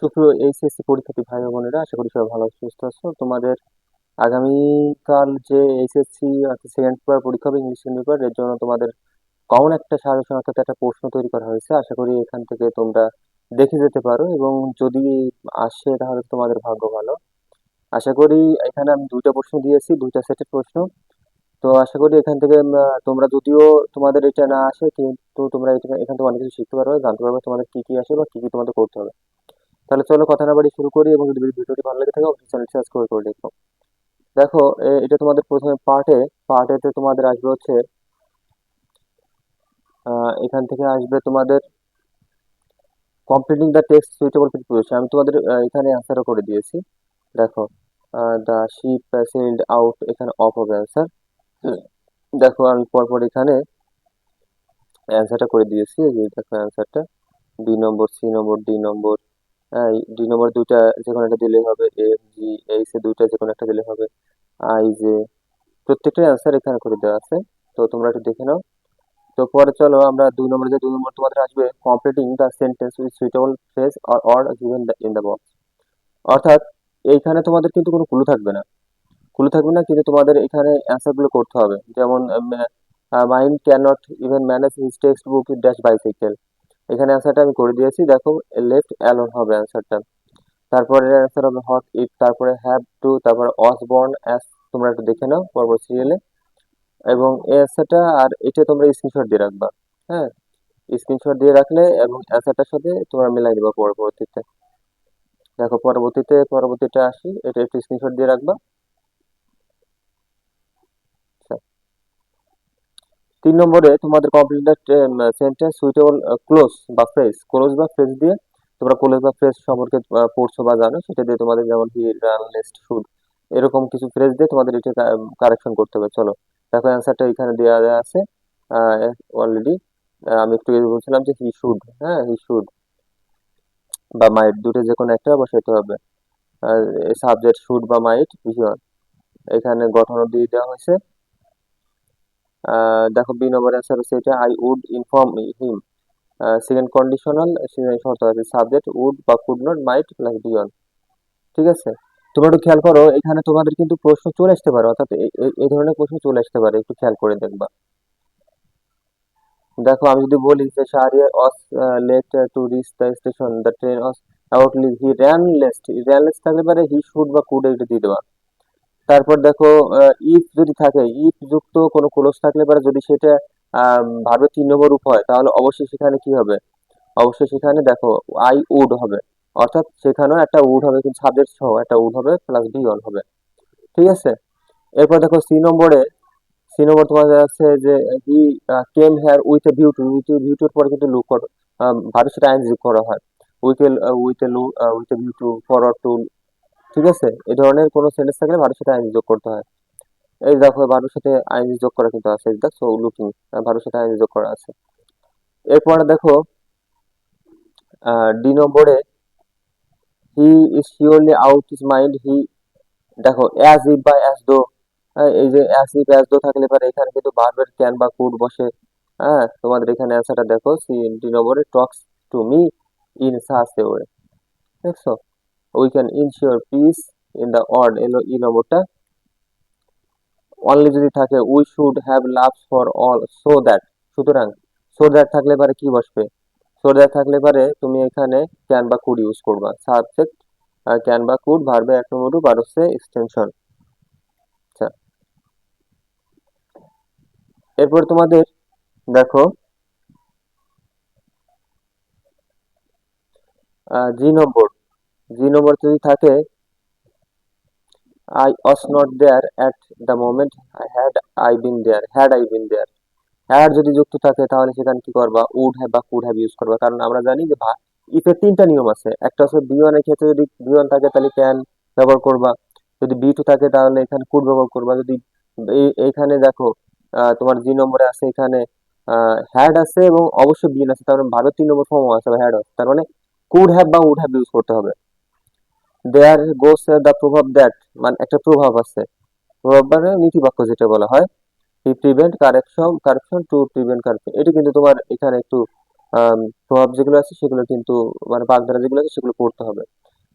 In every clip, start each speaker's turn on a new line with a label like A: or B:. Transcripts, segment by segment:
A: সুপ্রিয় এইচএসসি পরীক্ষার্থী ভাই বোনেরা, আশা করি সবাই ভালো সুস্থ আছো। তোমাদের আগামীকাল যে এইচএসসি সেকেন্ড পেপার পরীক্ষা হবে ইংলিশ সেকেন্ড পেপার এর জন্য তোমাদের কমন একটা সাজেশন অর্থাৎ একটা প্রশ্ন তৈরি করা হয়েছে। আশা করি এখান থেকে তোমরা দেখে যেতে পারো এবং যদি আসে তাহলে তোমাদের ভাগ্য ভালো। আশা করি এখানে আমি দুইটা প্রশ্ন দিয়েছি, দুইটা সেটের প্রশ্ন। তো আশা করি এখান থেকে তোমরা যদিও তোমাদের এটা না আসে, কিন্তু তোমরা এখান থেকে অনেক কিছু শিখতে পারবে, জানতে পারবে তোমাদের কি কি আসে বা কি কি তোমাদের করতে হবে। তাহলে চলো কথা না বাড়ি শুরু করি এবং যদি ভিডিওটি ভালো লেগে থাকে, অবশ্যই চ্যানেলটি সাবস্ক্রাইব করে দেখো দেখো এটা তোমাদের প্রথমে পার্টে পার্টেতে তোমাদের আসবে হচ্ছে এখান থেকে আসবে তোমাদের completing the text suitable preposition আমি তোমাদের এখানে অ্যান্সারও করে দিয়েছি। দেখো দ্য শিপ সেলড আউট এখানে অফ হবে অ্যান্সার দেখো, আমি পরপর এখানে অ্যান্সারটা করে দিয়েছি। দেখো অ্যান্সারটা দুই number C number D number. D number দুইটা যে কোনো একটা দিলেই হবে এফ জি এইচ এ দুইটা যে কোনো একটা দিলে হবে। আই জে প্রত্যেকটা অ্যান্সার এখানে করে দেওয়া আছে। তো তোমরা একটু দেখে নাও। তো পরে চলো আমরা দুই নম্বরে যে দুই নম্বর তোমাদের আসবে completing the sentence with suitable phrase or or given in the box অর্থাৎ এইখানে তোমাদের কিন্তু কোনো ক্লু থাকবে না। ক্লু থাকবে না, কিন্তু তোমাদের এখানে অ্যান্সারগুলো করতে হবে। যেমন mind can not even manage his text book dash bicycle এখানে অ্যান্সারটা আমি করে দিয়েছি। দেখো লেফট অ্যালোন হবে অ্যান্সারটা তারপরে অ্যান্সার হবে হট ইট তারপরে হ্যাভ টু তারপরে অসবর্ন অ্যাস তোমরা একটু দেখে নাও পরপর সিরিয়ালে এবং এই অ্যান্সারটা আর এটা তোমরা স্ক্রিনশট দিয়ে রাখবা হ্যাঁ? স্ক্রিনশট দিয়ে রাখলে এবং অ্যান্সারটার সাথে তোমরা মিলাই দিবা পরবর্তীতে। দেখো, পরবর্তীতে পরবর্তীটা আসি, এটা একটু স্ক্রিনশট দিয়ে রাখবা। তিন নম্বরে তোমাদের কমপ্লিট সেন্টেন্স সুইটেবল ক্লোজ বা ফ্রেজ ক্লোজ বা ফ্রেজ দিয়ে তোমরা ক্লোজ বা ফ্রেজ সম্পর্কে পড়ছো বা জানো, সেটা দিয়ে তোমাদের যেমন হি রান লেস্ট শুড এরকম কিছু ফ্রেজ দিয়ে তোমাদের এটা কারেকশন করতে হবে। চলো, দেখো অ্যান্সারটা এখানে দেওয়া আছে অলরেডি আমি একটু বলছিলাম যে হি শুড হ্যাঁ হি শুড বা মাইট দুটো যে কোনো একটা বসাইতে হবে। সাবজেক্ট শুড বা মাইট ভিজন এখানে গঠনও দিয়ে দেওয়া হয়েছে। দেখো বি নম্বর অ্যান্সার হচ্ছে এটা I would inform him second conditional শর্ত আছে সাবজেক্ট উড বা কুড নট মাইট প্লাস বিয়ন ঠিক আছে? তোমরা একটু খেয়াল করো, এখানে তোমাদের কিন্তু প্রশ্ন চলে আসতে পারে, অর্থাৎ এই ধরনের প্রশ্ন চলে আসতে পারে, একটু খেয়াল করে দেখবা। দেখো, আমি যদি বলি যে Shahriar was late to reach the station the train was out leave he ran lest ran lest থাকলে পারে হি শুড বা কুড এটা দিয়ে দেওয়া তারপর দেখো ইফ যদি থাকে ইফ যুক্ত কোনো ক্লোজ থাকলে পারে যদি সেটা ভাবে তিন নম্বর রূপ হয়, তাহলে অবশ্যই সেখানে কি হবে? অবশ্যই সেখানে দেখো আই উড হবে। অর্থাৎ সেখানেও একটা উড হবে, কিন্তু সাবজেক্ট সহ একটা উড হবে প্লাস বি অন হবে। ঠিক আছে? এরপর দেখো সি নম্বরে সি নম্বর তোমাদের আছে যে he came here with a view to with view টুর পরে কিন্তু লুক ভাবে সেটা আইন করা হয়। With with a look with a view to forward to ঠিক আছে? এই ধরনের কোনো সেন্টেন্স থাকলে ভাবের সাথে আইন যোগ করতে হয়। এই দেখো ভাবের সাথে আইন যোগ করা কিন্তু আছে দেখো লুকিং ভাবের সাথে আইন যোগ করা আছে। এরপরে দেখো ডি নম্বরে he is surely out is mind he দেখো অ্যাজ ইফ বা অ্যাজ দো এই যে অ্যাজ ইফ অ্যাজ দো থাকলে পরে, এখানে কিন্তু ভার্বের ক্যান বা কুড বসে। হ্যাঁ তোমাদের এখানে অ্যান্সারটা দেখো সি ডি নম্বরে talks to me in a way দেখছ? We can ensure peace in the world এলো ই নম্বরটা অনলি যদি থাকে we should have love for all so that সুতরাং সো দ্যাট থাকলে পারে কি বসবে? সো দ্যাট থাকলে পারে তুমি এখানে ক্যান বা কুড ইউজ করবা। সাবজেক্ট ক্যান বা কুড ভার্বে এক নম্বর রূপ হচ্ছে এক্সটেনশন আচ্ছা। এরপর তোমাদের দেখো জি নম্বর জি নম্বর যদি থাকে I was not there at the moment had I been there had I been there had যদি যুক্ত থাকে, তাহলে সেখানে কি করবা? উড হ্যাভ বা কুড হ্যাভ ইউজ করবা। কারণ আমরা জানি যে ইফের তিনটা নিয়ম আছে, একটা হচ্ছে বি ওয়ানের ক্ষেত্রে যদি বি ওয়ান থাকে, তাহলে ক্যান ব্যবহার করবা। যদি বি টু থাকে, তাহলে এখানে কুড ব্যবহার করবা। যদি এই- এইখানে দেখো তোমার জি নম্বরে আছে, এখানে হ্যাড আছে এবং অবশ্যই বিন আছে। তার মানে ভাবের তিন নম্বর ফর্ম আছে হ্যাড আছে। তার মানে কুড হ্যাভ বা উড হ্যাভ ইউজ করতে হবে। দেয়ার গোস দ্য প্রভাব দ্যাট মানে একটা প্রভাব আছে। প্রভাব মানে নীতিবাক্য যেটা বলা হয়। He prevent correction correction to prevent correction এটা কিন্তু তোমার এখানে একটু প্রভাব যেগুলো আছে সেগুলো কিন্তু মানে বাগধারা যেগুলো আছে সেগুলো পড়তে হবে।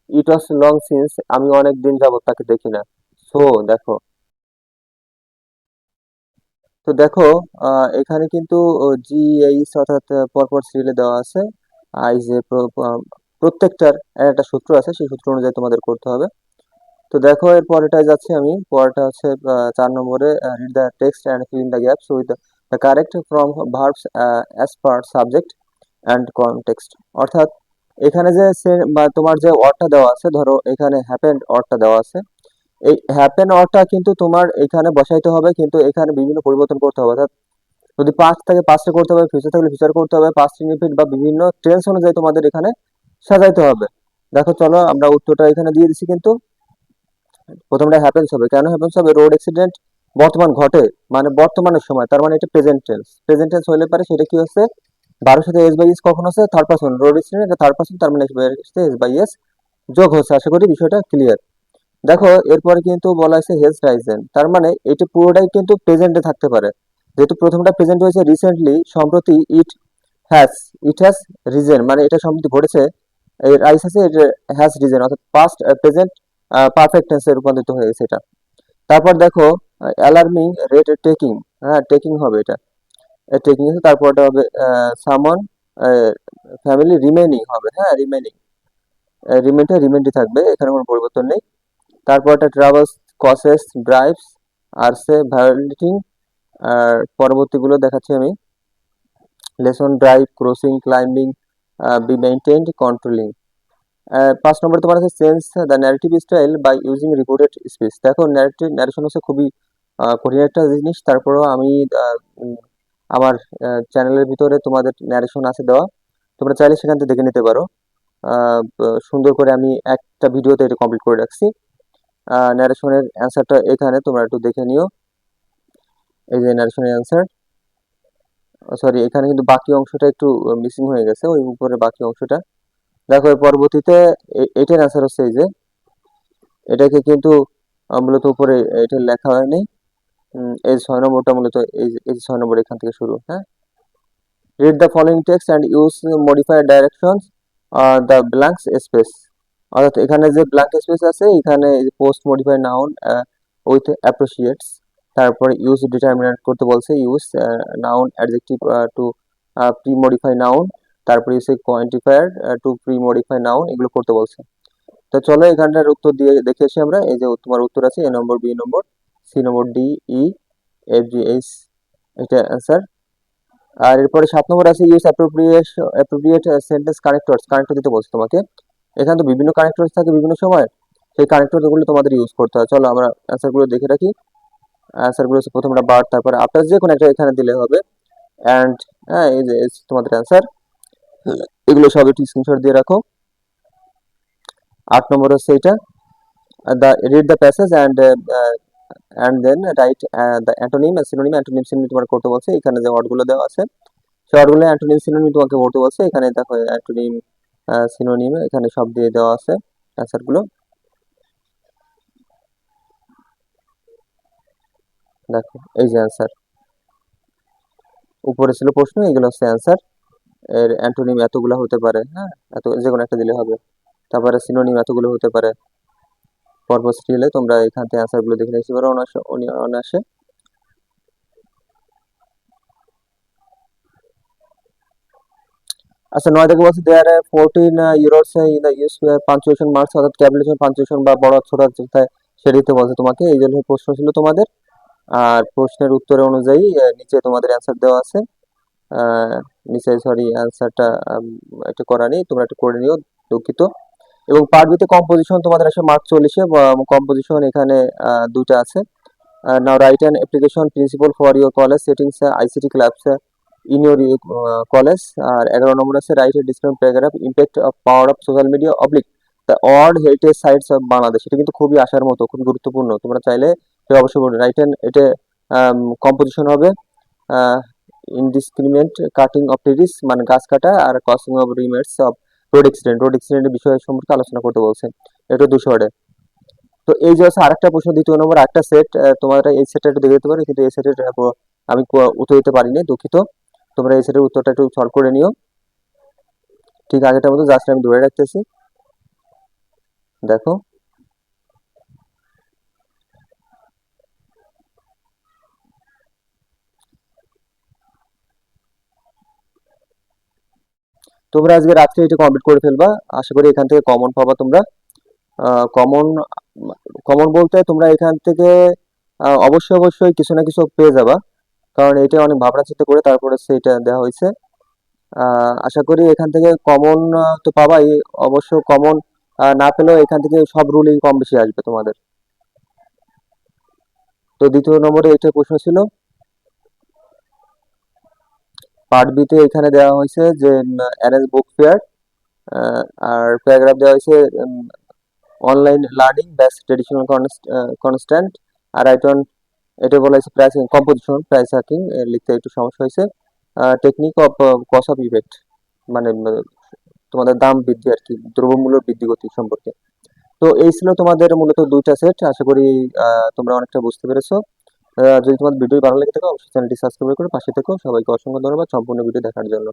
A: ইট ওয়াজ লং সিন্স আমি অনেক দিন যাবত তাকে দেখি না। সো দেখো। তো দেখো এখানে কিন্তু জি এইচ অর্থাৎ পরপর সিরিয়ালে দেওয়া আছে। আই যে প্র- আহ, প্রত্যেকটার একটা সূত্র আছে, সেই সূত্র অনুযায়ী তোমাদের করতে হবে। তো দেখো, এর পরেরটায় যাচ্ছি আমি। পরেটা হচ্ছে চার নম্বরে read the text and fill in the gaps with the correct from verbs as per subject and context অর্থাৎ, এখানে যে বা তোমার যে অর্ডটা দেওয়া আছে, ধরো, এখানে হ্যাপেন্ড অর্ডটা দেওয়া আছে। এই হ্যাপেন অরটা কিন্তু তোমার এখানে বসাইতে হবে, কিন্তু এখানে বিভিন্ন পরিবর্তন করতে হবে। অর্থাৎ, যদি পাস্ট থাকে পাস্টে করতে হবে ফিউচার থাকলে ফিউচার করতে হবে পাস্ট ইনডিফিনিট বা বিভিন্ন টেন্স অনুযায়ী তোমাদের এখানে সাজাইতে হবে। দেখো, চলো আমরা উত্তরটা এখানে দিয়ে দিচ্ছি কিন্তু। প্রথমটা হ্যাপেন্স হবে। কেন হ্যাপেন্স হবে? রোড অ্যাক্সিডেন্ট বর্তমান ঘটে মানে বর্তমানের সময়, তার মানে এটা প্রেজেন্ট টেন্স প্রেজেন্ট টেন্স হলে পারে সেটা কি হচ্ছে? বারোর সাথে এস বাই এস কখন হচ্ছে? থার্ড পার্সন রোড অ্যাক্সিডেন্ট এটা থার্ড পার্সন তার মানে এস বাই এস যোগ হচ্ছে। আশা করি বিষয়টা ক্লিয়ার দেখো, এরপরে কিন্তু বলা হয়েছে হেজ রাইজেন তার মানে এটা পুরোটাই কিন্তু প্রেজেন্টে থাকতে পারে। যেহেতু প্রথমটা প্রেজেন্ট হয়েছে রিসেন্টলি সম্প্রতি it has it has risen মানে এটা সম্প্রতি ঘটেছে এই রাইস আছে এটা হ্যাজ রিজেন অর্থাৎ পাস্ট প্রেজেন্ট পারফেক্ট টেন্সে রূপান্তরিত হয়ে গেছে এটা। তারপর দেখো অ্যালার্মিং রেট টেকিং হ্যাঁ টেকিং হবে এটা। টেকিং আছে তারপরটা হবে সামন ফ্যামিলি রিমেনিং হবে হ্যাঁ রিমেনিং রিমেনটা রিমেন্ডই থাকবে, এখানে কোনো পরিবর্তন নেই। তারপরটা ট্রাভেলস কসেস ড্রাইভস আর সে ভায়োলেটিং আর পরবর্তীগুলো দেখাচ্ছি আমি। Lesson drive crossing climbing be maintained controlling পাঁচ নম্বর তোমার আছে change the narrative style by using reported speech দেখো ন্যারেটিভ ন্যারেশন হচ্ছে খুবই কঠিন একটা জিনিস। তারপরেও আমি আমার চ্যানেলের ভিতরে তোমাদের ন্যারেশন আছে দেওয়া। তোমরা চাইলে সেখান থেকে দেখে নিতে পারো। সুন্দর করে আমি একটা ভিডিওতে এটা কমপ্লিট করে রাখছি। ন্যারেশনের অ্যান্সারটা এখানে তোমরা একটু দেখে নিও। এই যে ন্যারেশনের অ্যান্সার সরি এখানে কিন্তু বাকি অংশটা একটু মিসিং হয়ে গেছে, ওই উপরে বাকি অংশটা। দেখো পরবর্তীতে এটার অ্যান্সার হচ্ছে এই যে এটাকে কিন্তু মূলত উপরে এটা লেখা হয়নি। এই ছয় নম্বরটা মূলত এই ছয় নম্বর এখান থেকে শুরু হ্যাঁ? Read the following text and use modify directions the blanks space অর্থাৎ এখানে যে ব্ল্যাঙ্ক স্পেস আছে, এখানে post modify noun with appreciates তারপরে ইউজ ডিটারমিনেন্ট করতে বলছে use noun adjective to pre modify noun তারপরে use quantifier to pre modify noun এগুলো করতে বলছে। তো চলো এখানটার উত্তর দিয়ে দেখে আসি আমরা, এই যে তোমার উত্তর আছে A number B number C number D E F G H এটা অ্যান্সার আর এরপরে সাত নম্বর আছে use appropriate appropriate sentence connectors connector দিতে বলছে তোমাকে। এখানে তো বিভিন্ন কানেক্টরস থাকে বিভিন্ন সময়, সেই কানেক্টরগুলো তোমাদের ইউজ করতে হয়। চলো আমরা অ্যান্সারগুলো দেখে রাখি। অ্যান্সারগুলো হচ্ছে প্রথমটা বার্ড তারপরে আফটার যে কোনো একটা এখানে দিলে হবে। অ্যান্ড হ্যাঁ এই যে তোমাদের অ্যান্সার এগুলো সব একটু স্ক্রিনশট দিয়ে রাখো। আট নম্বর হচ্ছে এটা and uh, uh, and then write uh, the antonym and synonym antonym synonym তোমার করতে বলছে। এখানে যে ওয়ার্ডগুলো দেওয়া আছে। সেই ওয়ার্ডগুলো অ্যান্টোনিম সিনোনিম তোমাকে করতে বলছে। এখানে দেখো অ্যান্টোনিম সিনোনিম এখানে সব দিয়ে দেওয়া আছে অ্যান্সারগুলো দেখো, এই যে অ্যান্সার উপরে ছিল প্রশ্ন, এগুলো হচ্ছে অ্যান্সার এর অ্যান্টোনিম এতগুলো হতে পারে হ্যাঁ? এত যে কোনো একটা দিলে হবে। তারপরে সিনোনিম এতগুলো হতে পারে। পরপর সিরিয়ালে তোমরা এখান থেকে অ্যান্সারগুলো দেখে নিতে পারো অনায়াসে অনায়াসে। আচ্ছা নয় থেকে বলছে there fourteen euros in the use punctuation marks অর্থাৎ ক্যাপিটেশন পাঞ্চুয়েশন বা বড় ছোট সেটা দিতে বলছে তোমাকে। এই জন্য প্রশ্ন ছিল তোমাদের। আর প্রশ্নের উত্তর অনুযায়ী নিচে তোমাদের অ্যান্সার দেওয়া আছে। নিচে সরি অ্যান্সারটা একটু করা নেই, তোমরা একটু করে নিও, দুঃখিত। এবং পার্ট কম্পোজিশন তোমাদের আসে মার্ক চল্লিশে কম্পোজিশন এখানে দুটা আছে। Now write an application principal for your college settings ICT clubs in your college আর এগারো নম্বর আছে write descriptive paragraph impact of power of social media oblique the world heritage sites of Bangladesh এটা কিন্তু খুবই আসার মতো খুব গুরুত্বপূর্ণ। তোমরা চাইলে এটা অবশ্যই বলবে রাইট অ্যান্ড এটা কম্পোজিশন হবে ইনডিসক্রিমিনেন্ট কাটিং অফ ট্রিস মানে গাছ কাটা আর crossing of remedies of road accident road অ্যাক্সিডেন্টের বিষয় সম্পর্কে আলোচনা করতে বলছে এটা দুশো ওয়ার্ডে তো এই যে হচ্ছে আরেকটা প্রশ্ন, দ্বিতীয় নম্বর একটা সেট তোমরা এই সেটটা একটু দেখে দিতে পারো, কিন্তু এই সেটের আমি উত্তর দিতে পারিনি, দুঃখিত। তোমরা এই সেটের উত্তরটা একটু সলভ করে নিও। ঠিক আগেটার মতো জাস্ট আমি ধরে রাখতেছি। দেখো। তোমরা আজকে রাত্রে এটা কমপ্লিট করে ফেলবা। আশা করি এখান থেকে কমন পাবা তোমরা। কমন কমন বলতে তোমরা এখান থেকে অবশ্যই অবশ্যই কিছু না কিছু পেয়ে যাবা। কারণ এটা অনেক ভাবনা চিন্তা করে তারপরে সেটা দেওয়া হয়েছে। আশা করি এখান থেকে কমন তো পাবাই। অবশ্য কমন না পেলেও এখান থেকে সব রুলই কম বেশি আসবে তোমাদের। তো দ্বিতীয় নম্বরে এটা প্রশ্ন ছিল। পার্ট বিতে এখানে দেওয়া হয়েছে যে অ্যারেঞ্জ বুক ফেয়ার আর প্যারাগ্রাফ দেওয়া হয়েছে অনলাইন লার্নিং ব্যাস ট্রেডিশনাল কনস্ট্যান্ট আর আইটন এটা বলা হয়েছে প্রাইস কম্পোজিশন প্রাইস হ্যাকিং লিখতে একটু সমস্যা হয়েছে। Technique of cause of effect মানে তোমাদের দাম বৃদ্ধি আর কি দ্রব্যমূল্য বৃদ্ধি গতি সম্পর্কে। তো এই ছিল তোমাদের মূলত দুইটা সেট আশা করি তোমরা অনেকটা বুঝতে পেরেছ। যদি তোমার ভিডিও ভালো লেগে থাকে, অবশ্যই চ্যানেলটি সাবস্ক্রাইব করে পাশে থেকো। সবাইকে অসংখ্য ধন্যবাদ সম্পূর্ণ ভিডিও দেখার জন্য।